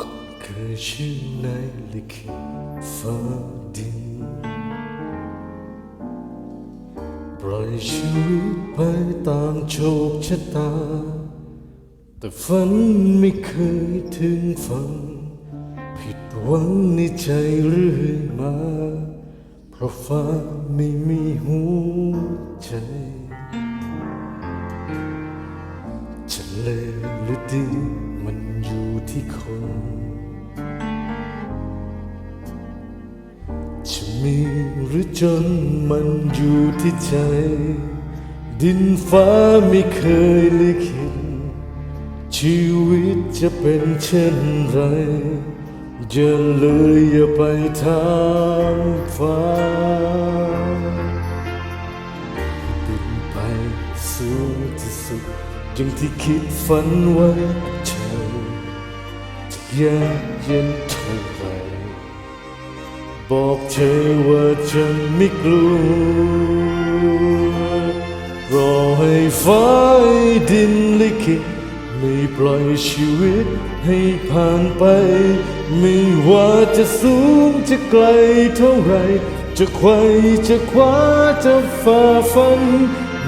ก่อนเคยชื่อในลิขิตฟ้าดินปล่อยชีวิตไปตามโชคชะตา แต่ฝันไม่เคยถึงฝัน ผิดหวังในใจเรื่อยมา เพราะฟ้าไม่มีหัวใจ จะเลวหรือดีมันอยู่ที่คนจะมีหรือจนมันอยู่ที่ใจ ดินฟ้าไม่เคยลิขิต ชีวิตจะเป็นเช่นไรจะเลยอย่าไปทางฟ้าบินไปสูงที่สุดอย่างที่คิดฝันไว้เธอจะยากเย็นเท่าไรบอกเธอว่าฉันไม่กลัวรอให้ฟ้าดินลิขิต ไม่ปล่อยชีวิตให้ผ่านไป ไม่ว่าจะสูงจะไกลเท่าไร จะไขว่จะคว้าจะฝ่าฟัน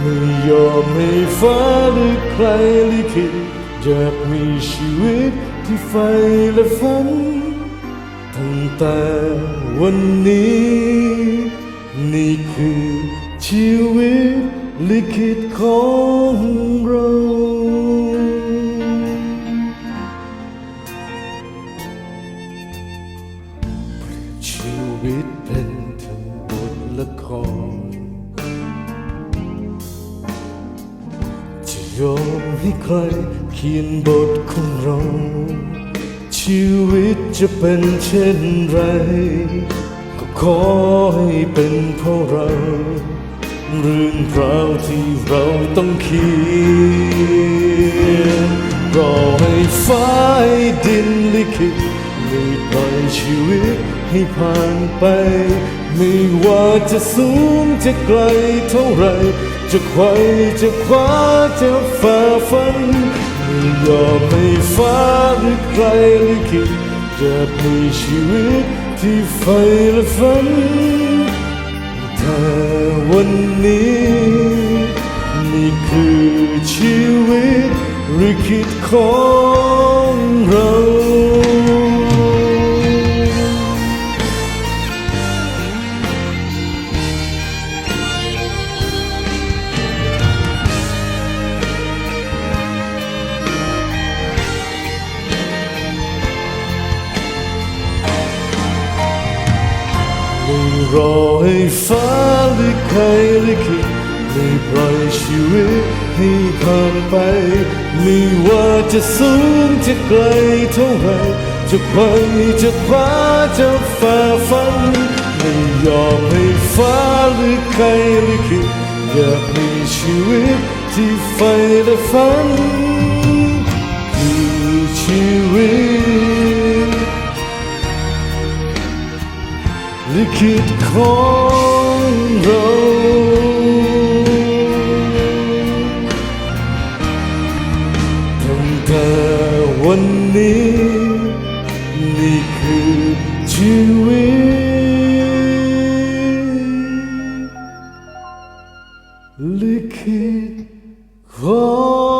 ไม่ยอมให้ฟ้าหรือใครลิขิตอยากมีชีวิตที่ไฟและฝัน ตั้งแต่วันนี้ นี่คือชีวิตลิขิตของ วิตเป็นทั้งบทละครจะยอมให้ใครเขียนบทของเราชีวิตจะเป็นเช่นไร ก็ขอให้เป็นเพราะเรา เรื่องราวที่เราต้องเขียนรอให้ฟ้า วิตให้ผ่านไป ไม่ว่าจะสูงจะไกลเท่าไร จะไขว่จะคว้าจะฝ่าฟันไม่ยอมให้ฟ้าหรือใครลิขิตจะมีชีวิตที่ไฟและฝันถ้าวันนี้นี่คือชีวิตลิขิตของเรา รอให้ฟ้าหรือใครลิขิตไม่ปล่อยชีวิตให้ผ่านไป ไม่ว่าจะสูงจะไกลเท่าไรจะไขว่จะคว้าจะฝ่าฟันไม่ยอมให้ฟ้าหรือใครลิขิตอยากมีชีวิตที่ไฟและฝันคือชีวิต ลิขิตของเราตั้งแต่วันนี้ นี่คือชีวิตลิขิตของ